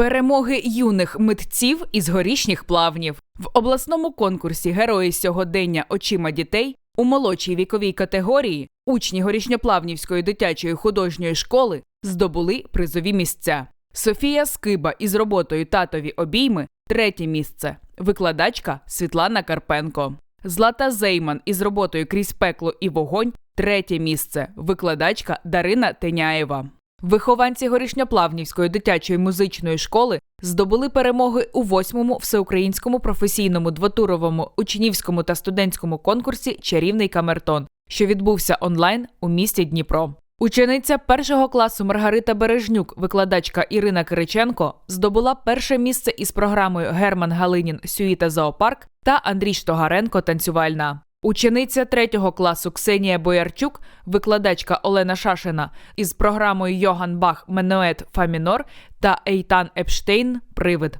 Перемоги юних митців із горішніх плавнів в обласному конкурсі Герої сьогодення очима дітей у молодшій віковій категорії учні горішньоплавнівської дитячої художньої школи здобули призові місця. Софія Скиба із роботою Татові обійми третє місце. Викладачка Світлана Карпенко. Злата Зейман із роботою Крізь пекло і вогонь третє місце. Викладачка Дарина Теняєва. Вихованці Горішньоплавнівської дитячої музичної школи здобули перемоги у восьмому всеукраїнському професійному двотуровому учнівському та студентському конкурсі Чарівний камертон, що відбувся онлайн у місті Дніпро. Учениця першого класу Маргарита Бережнюк, викладачка Ірина Кириченко, здобула перше місце із програмою Герман Галинін Сюїта Зоопарк та Андрій Штогаренко Танцювальна. Учениця третього класу Ксенія Боярчук, викладачка Олена Шашина із програмою Йоган Бах Менует Фамінор та Ейтан Епштейн Привид.